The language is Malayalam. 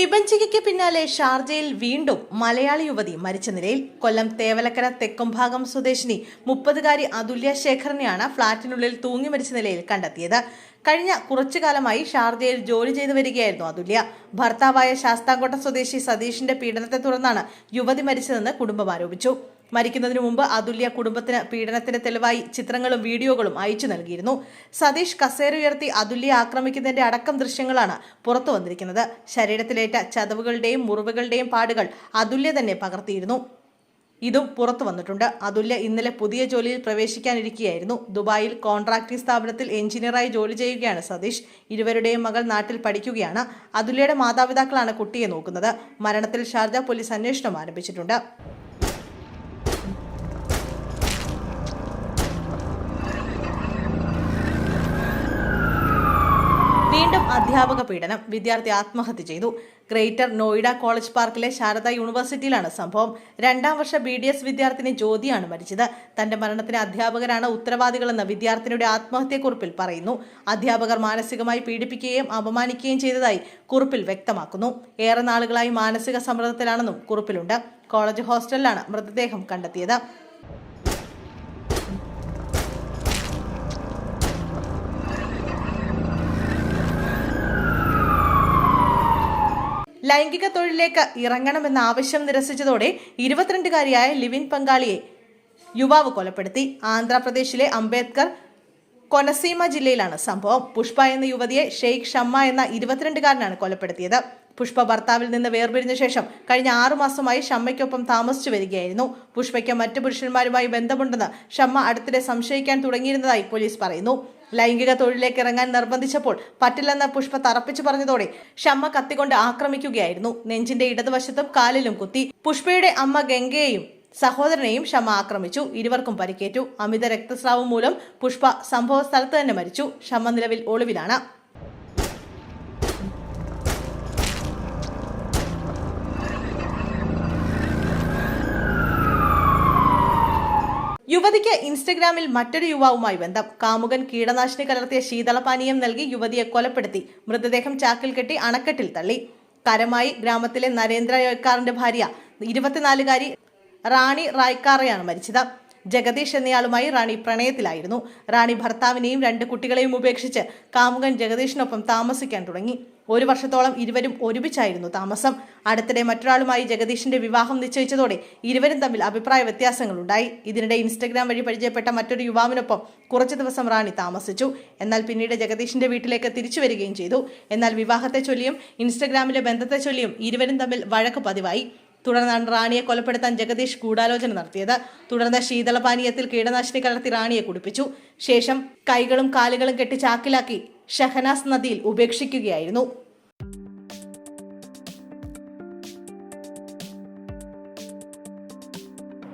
കൊലച്ചികയ്ക്ക് പിന്നാലെ ഷാർജയിൽ വീണ്ടും മലയാളി യുവതി മരിച്ച നിലയിൽ കൊല്ലം തേവലക്കര തെക്കുംഭാഗം സ്വദേശിനി മുപ്പതുകാരി അതുല്യ ശേഖറിനെയാണ് ഫ്ളാറ്റിനുള്ളിൽ തൂങ്ങി മരിച്ച നിലയിൽ കണ്ടെത്തിയത്. കഴിഞ്ഞ കുറച്ചു കാലമായി ഷാർജയിൽ ജോലി ചെയ്തു വരികയായിരുന്നു അതുല്യ. ഭർത്താവായ ശാസ്താംകോട്ട സ്വദേശി സതീഷിന്റെ പീഡനത്തെ തുടർന്നാണ് യുവതി മരിച്ചതെന്ന് കുടുംബം ആരോപിച്ചു. മരിക്കുന്നതിനു മുമ്പ് അതുല്യ കുടുംബത്തിന് പീഡനത്തിന്റെ തെളിവായി ചിത്രങ്ങളും വീഡിയോകളും അയച്ചു നൽകിയിരുന്നു. സതീഷ് കസേര ഉയർത്തി അതുല്യ ആക്രമിക്കുന്നതിന്റെ അടക്കം ദൃശ്യങ്ങളാണ് പുറത്തു വന്നിരിക്കുന്നത്. ശരീരത്തിലേറ്റ ചതവുകളുടെയും മുറിവുകളുടെയും പാടുകൾ അതുല്യ തന്നെ പകർത്തിയിരുന്നു. ഇതും പുറത്തു വന്നിട്ടുണ്ട്. അതുല്യ ഇന്നലെ പുതിയ ജോലിയിൽ പ്രവേശിക്കാനിരിക്കുകയായിരുന്നു ദുബായിൽ കോൺട്രാക്ടിംഗ് സ്ഥാപനത്തിൽ എഞ്ചിനീയറായി ജോലി ചെയ്യുകയാണ് സതീഷ്. ഇരുവരുടെയും മകൾ നാട്ടിൽ പഠിക്കുകയാണ്. അതുല്യയുടെ മാതാപിതാക്കളാണ് കുട്ടിയെ നോക്കുന്നത്. മരണത്തിൽ ഷാർജ പോലീസ് അന്വേഷണം ആരംഭിച്ചിട്ടുണ്ട്. അധ്യാപക പീഡനം വിദ്യാർത്ഥി ആത്മഹത്യ ചെയ്തു. ഗ്രേറ്റർ നോയിഡ കോളേജ് പാർക്കിലെ ശാരദ യൂണിവേഴ്സിറ്റിയിലാണ് സംഭവം. രണ്ടാം വർഷ ബി ഡി എസ് വിദ്യാർത്ഥിനി ജ്യോതിയാണ് മരിച്ചത്. തന്റെ മരണത്തിന് അധ്യാപകരാണ് ഉത്തരവാദികളെന്ന് വിദ്യാർത്ഥിനിയുടെ ആത്മഹത്യക്കുറിപ്പിൽ പറയുന്നു. അധ്യാപകർ മാനസികമായി പീഡിപ്പിക്കുകയും അപമാനിക്കുകയും ചെയ്തതായി കുറിപ്പിൽ വ്യക്തമാക്കുന്നു. ഏറെ നാളുകളായി മാനസിക സമ്മർദ്ദത്തിലാണെന്നും കുറിപ്പിലുണ്ട്. കോളേജ് ഹോസ്റ്റലിലാണ് മൃതദേഹം കണ്ടെത്തിയത്. ലൈംഗിക തൊഴിലിലേക്ക് ഇറങ്ങണമെന്ന ആവശ്യം നിരസിച്ചതോടെ ഇരുപത്തിരണ്ടുകാരിയായ ലിവിൻ പങ്കാളിയെ യുവാവ് കൊലപ്പെടുത്തി. ആന്ധ്രാപ്രദേശിലെ അംബേദ്കർ കൊനസീമ ജില്ലയിലാണ് സംഭവം. പുഷ്പ എന്ന യുവതിയെ ഷെയ്ഖ് ഷമ്മ എന്ന ഇരുപത്തിരണ്ടുകാരനാണ് കൊലപ്പെടുത്തിയത്. പുഷ്പ ഭർത്താവിൽ നിന്ന് വേർപിരിഞ്ഞ ശേഷം കഴിഞ്ഞ ആറു മാസമായി ഷമ്മയ്ക്കൊപ്പം താമസിച്ചു വരികയായിരുന്നു. പുഷ്പയ്ക്ക് മറ്റു പുരുഷന്മാരുമായി ബന്ധമുണ്ടെന്ന് ഷമ്മ അടുത്തിടെ സംശയിക്കാൻ തുടങ്ങിയിരുന്നതായി പോലീസ് പറയുന്നു. ലൈംഗിക തൊഴിലേക്ക് ഇറങ്ങാൻ നിർബന്ധിച്ചപ്പോൾ പറ്റില്ലെന്ന് പുഷ്പ തറപ്പിച്ചു പറഞ്ഞതോടെ ഷമ്മ കത്തിക്കൊണ്ട് ആക്രമിക്കുകയായിരുന്നു. നെഞ്ചിന്റെ ഇടതുവശത്തും കാലിലും കുത്തി പുഷ്പയുടെ അമ്മ ഗംഗയെയും സഹോദരനെയും ഷമ്മ ആക്രമിച്ചു. ഇരുവർക്കും പരിക്കേറ്റു. അമിത രക്തസ്രാവം മൂലം പുഷ്പ സംഭവ സ്ഥലത്ത് തന്നെ മരിച്ചു. ഷമ്മ നിലവിൽ ഒളിവിലാണ്. യുവതിക്ക് ഇൻസ്റ്റഗ്രാമിൽ മറ്റൊരു യുവാവുമായി ബന്ധം. കാമുകൻ കീടനാശിനി കലർത്തിയ ശീതളപാനീയം നൽകി യുവതിയെ കൊലപ്പെടുത്തി. മൃതദേഹം ചാക്കിൽ കെട്ടി അണക്കെട്ടിൽ തള്ളി. കരമായി ഗ്രാമത്തിലെ നരേന്ദ്ര യോയ്ക്കാറിന്റെ ഭാര്യ ഇരുപത്തിനാലുകാരി റാണി റായ്ക്കാറയാണ് മരിച്ചത്. ജഗദീഷ് എന്നയാളുമായി റാണി പ്രണയത്തിലായിരുന്നു. റാണി ഭർത്താവിനെയും രണ്ട് കുട്ടികളെയും ഉപേക്ഷിച്ച് കാമുകൻ ജഗദീഷിനൊപ്പം താമസിക്കാൻ തുടങ്ങി. ഒരു വർഷത്തോളം ഇരുവരും ഒരുമിച്ചായിരുന്നു താമസം. അടുത്തിടെ മറ്റൊരാളുമായി ജഗദീഷിന്റെ വിവാഹം നിശ്ചയിച്ചതോടെ ഇരുവരും തമ്മിൽ അഭിപ്രായ വ്യത്യാസങ്ങളുണ്ടായി. ഇതിനിടെ ഇൻസ്റ്റഗ്രാം വഴി പരിചയപ്പെട്ട മറ്റൊരു യുവാവിനൊപ്പം കുറച്ചു ദിവസം റാണി താമസിച്ചു. എന്നാൽ പിന്നീട് ജഗദീഷിന്റെ വീട്ടിലേക്ക് തിരിച്ചു വരികയും ചെയ്തു. എന്നാൽ വിവാഹത്തെ ചൊല്ലിയും ഇൻസ്റ്റഗ്രാമിലെ ബന്ധത്തെ ചൊല്ലിയും ഇരുവരും തമ്മിൽ വഴക്ക് പതിവായി. തുടർന്നാണ് റാണിയെ കൊലപ്പെടുത്താൻ ജഗദീഷ് ഗൂഢാലോചന നടത്തിയത്. തുടർന്ന് ശീതളപാനീയത്തിൽ കീടനാശിനി കലർത്തി റാണിയെ കുടിപ്പിച്ചു. ശേഷം കൈകളും കാലുകളും കെട്ടി ചാക്കിലാക്കി ഷഹനാസ് നദിയിൽ ഉപേക്ഷിക്കുകയായിരുന്നു.